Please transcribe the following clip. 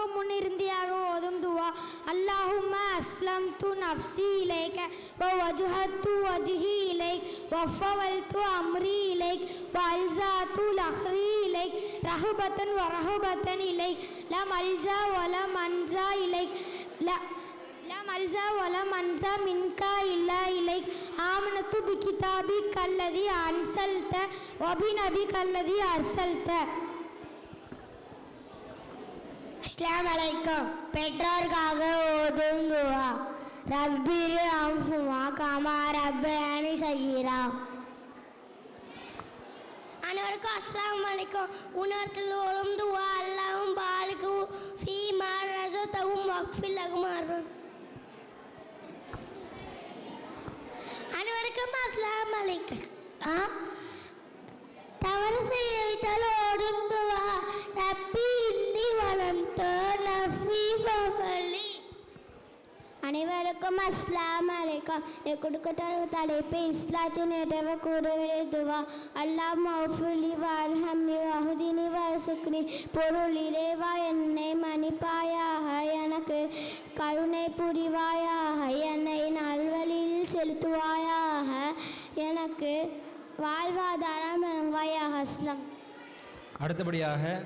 உறங்கு முன் இருந்தியாக ஓதும் துவா அல்லாஹும அஸ்லம் து நப்சி இலைக்க ஓ வஜுஹத்து வஜுஹி இலைக் வஃபவல் து அம்ரி இலைக் வல்சா து லஹ்ரி இலைக் ரஹபத்தன் வரஹபத்தன் இலைக் ல மல்ஜா வல மன்ஜா இலைக் ல மல்சா ஒல மன்சா மின்கா இல்லா இலை ஆமனத்து பி கிதாபி கல்லதி அன்சல்த ஒபி நபி கல்லதி அர்சல்த. அஸ்லாம் வலைக்கம் பெற்றோருக்காக ஓதும் துவா ரப்பிரு அம்ஹுமா கமா ரப்பயானி சகீரா. அனைவருக்கும் அஸ்லாம் வலைக்கம் உணர்த்தில் ஓதும் துவா அல்லாவும் பாலுக்கு ஃபீ மாரசத்தவும் வக்ஃபில் அகுமாறும் அனைவருக்கும் அஸ்லாம் வலைக்கம் ஆ? தவறு செய்ய வைத்தால் ஓடும் துவா. ரப்பி நஃபி அனைவருக்கும் அஸ்லாம் அலைக்கம். கொடுக்கட்ட தலைப்பு இஸ்லாத்தின் இடவ கூறுவிடை துவா அல்லாஹ் மௌஃபுலி வார்ஹம்னி வஹுதினி வரசுக்னி பொருள் இறைவா என்னை மன்னிப்பாயாக. எனக்கு கருணை புரிவாயாக. என்னை நல்வழியில் செலுத்துவாயாக. எனக்கு வாழ்வாதாரம் வழங்குவாயாக அஸ்லாம் அடுத்தபடியாக